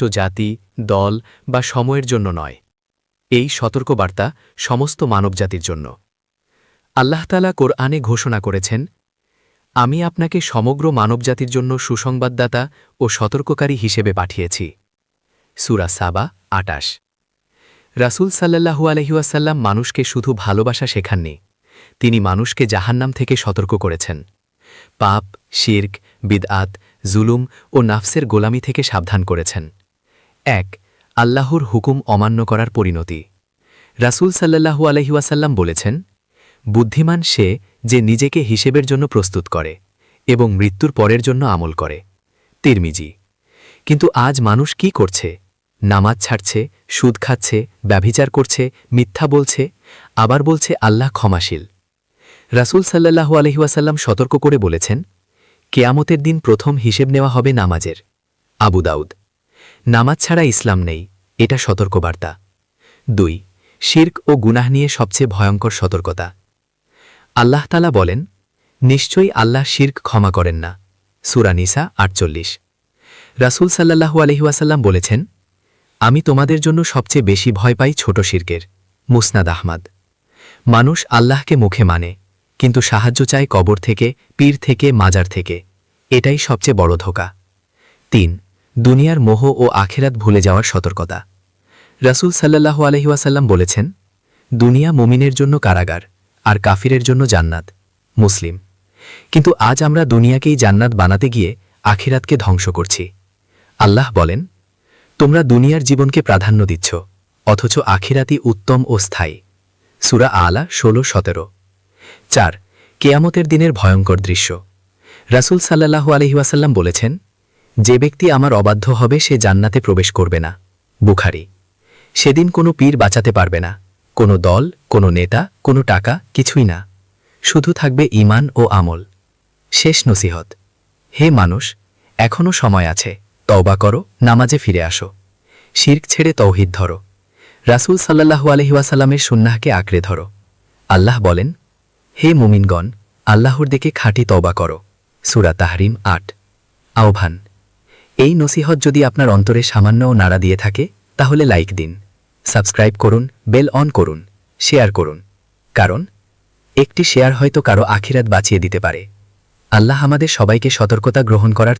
নির্দিষ্ট জাতি, দল বা সময়ের জন্য নয়। এই সতর্কবার্তা সমস্ত মানবজাতির জন্য। আল্লাহতালা কোরআনে ঘোষণা করেছেন, আমি আপনাকে সমগ্র মানবজাতির জন্য সুসংবাদদাতা ও সতর্ককারী হিসেবে পাঠিয়েছি। সুরা সাবা, আটাশ। রাসূল সাল্লাহু আলহিউসাল্লাম মানুষকে শুধু ভালোবাসা শেখাননি, তিনি মানুষকে জাহান্নাম থেকে সতর্ক করেছেন। পাপ, শির্ক, বিদআত, জুলুম ও নাফসের গোলামি থেকে সাবধান করেছেন। এক, আল্লাহর হুকুম অমান্য করার পরিণতি। রাসূল সাল্লাহু আলহিউসাল্লাম বলেছেন, বুদ্ধিমান সে যে নিজেকে হিসেবের জন্য প্রস্তুত করে এবং মৃত্যুর পরের জন্য আমল করে। তিরমিজি, কিন্তু আজ মানুষ কি করছে? নামাজ ছাড়ছে, সুদ খাচ্ছে, ব্যভিচার করছে, মিথ্যা বলছে, আবার বলছে আল্লাহ ক্ষমাশীল। রাসূল সাল্লাহু আলহিউসাল্লাম সতর্ক করে বলেছেন, কেয়ামতের দিন প্রথম হিসেব নেওয়া হবে নামাজের। আবু দাউদ নামাজ ছাড়া ইসলাম নেই, এটা সতর্কবার্তা। দুই, শির্ক ও গুনাহ নিয়ে সবচেয়ে ভয়ঙ্কর সতর্কতা। আল্লাহ তালা বলেন, নিশ্চয়ই আল্লাহ শির্ক ক্ষমা করেন না। সুরানিসা আটচল্লিশ। রাসূল সাল্লাহু আলহিউসাল্লাম বলেছেন, আমি তোমাদের জন্য সবচেয়ে বেশি ভয় পাই ছোট শির্কের, মুসনাদ আহমাদ। মানুষ আল্লাহকে মুখে মানে কিন্তু সাহায্য চায় কবর থেকে, পীর থেকে, মাজার থেকে। এটাই সবচেয়ে বড় ধোকা। তিন দুনিয়ার মোহ ও আখেরাত ভুলে যাওয়ার সতর্কতা। রাসূল সাল্লাহু আলহিউসাল্লাম বলেছেন, দুনিয়া মুমিনের জন্য কারাগার আর কাফিরের জন্য জান্নাত, মুসলিম। কিন্তু আজ আমরা দুনিয়াকেই জান্নাত বানাতে গিয়ে আখিরাতকে ধ্বংস করছি। আল্লাহ বলেন, তোমরা দুনিয়ার জীবনকে প্রাধান্য দিচ্ছ, অথচ আখিরাতি উত্তম ও স্থায়ী। সুরা আলা ষোলো সতেরো। চার, কেয়ামতের দিনের ভয়ঙ্কর দৃশ্য। রাসূল সাল্লাহু আলহিউসাল্লাম বলেছেন যে ব্যক্তি আমার অবাধ্য হবে, সে জান্নাতে প্রবেশ করবে না। বুখারি। সেদিন কোনো পীর বাঁচাতে পারবে না। কোনো দল, কোনো নেতা, কোনো টাকা, কিছুই না। শুধু থাকবে ইমান ও আমল। শেষ নসিহত। হে মানুষ এখনও সময় আছে। তওবা করো, নামাজে ফিরে আসো। শির্ক ছেড়ে তৌহিদ ধরো। রাসূল সাল্লাহু আলহিউসাল্লামের সুন্নাহকে আঁকড়ে ধরো। আল্লাহ বলেন, হে মুমিনগণ, আল্লাহর দিকে খাঁটি তওবা করো। সুরা তাহরিম আট। আহ্বান এই নসিহত যদি আপনার অন্তরে সামান্যও নাড়া দিয়ে থাকে, তাহলে লাইক দিন, সাবস্ক্রাইব করুন, বেল অন করুন, শেয়ার করুন। কারণ, একটি শেয়ার হয়তো কারও আখিরাত বাঁচিয়ে দিতে পারে। আল্লাহ আমাদের সবাইকে সতর্কতা গ্রহণ করার